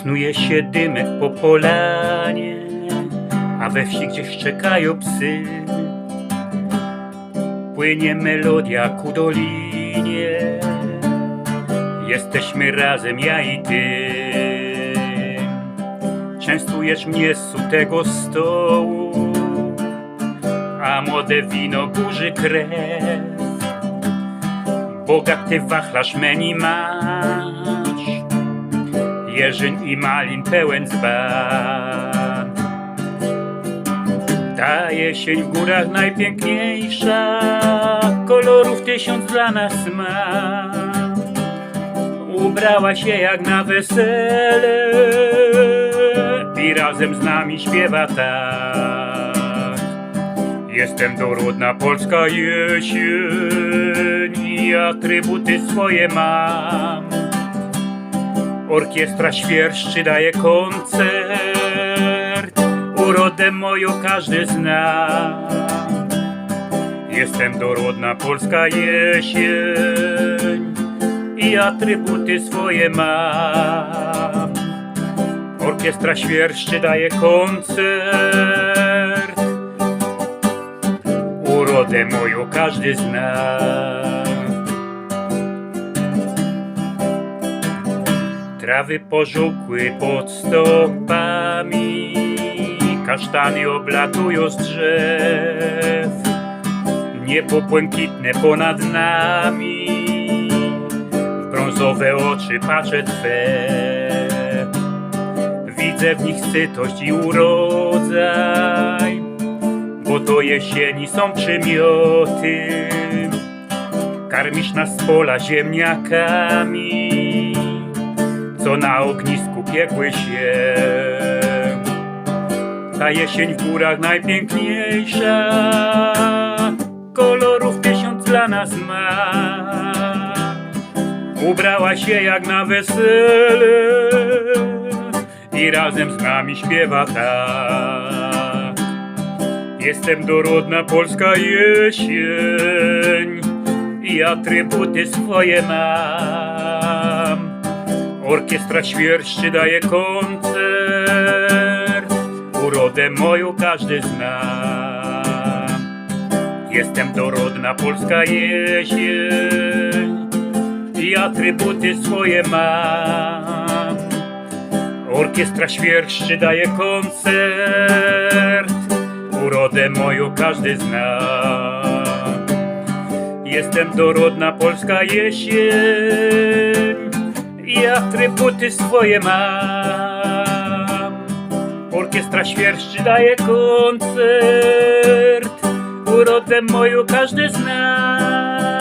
Snuje się dymek po polanie, a we wsi gdzieś czekają psy. Płynie melodia ku dolinie, jesteśmy razem ja i ty. Częstujesz mnie z sutego stołu, a młode wino burzy krew. Bogaty wachlarz menu masz, jeżyń i malin pełen dzban. Ta jesień w górach najpiękniejsza, kolorów tysiąc dla nas ma. Ubrała się jak na wesele i razem z nami śpiewa tak. Jestem dorodna polska jesień i atrybuty swoje mam. Orkiestra świerszczy daje koncert, urodę moją każdy zna. Jestem dorodna polska jesień i atrybuty swoje mam. Orkiestra świerszczy daje koncert, urodę moją każdy zna. Trawy pożółkły pod stopami, kasztany oblatują z drzew. Niebo błękitne ponad nami, brązowe oczy patrzę Twe. Widzę w nich sytość i urodzaj, bo to jesieni są przymioty. Karmisz nas pola ziemniakami, co na ognisku piekły się. Ta jesień w górach najpiękniejsza, kolorów tysiąc dla nas ma. Ubrała się jak na wesele i razem z nami śpiewa tak. Jestem dorodna polska jesień i atrybuty swoje mam. Orkiestra świerszczy daje koncert, urodę moją każdy zna. Jestem dorodna polska jesień i atrybuty swoje mam. Orkiestra świerszczy daje koncert, urodę moją każdy zna. Jestem dorodna polska jesień i atrybuty swoje mam. Orkiestra świerszczy daje koncert, urodę moją każdy zna.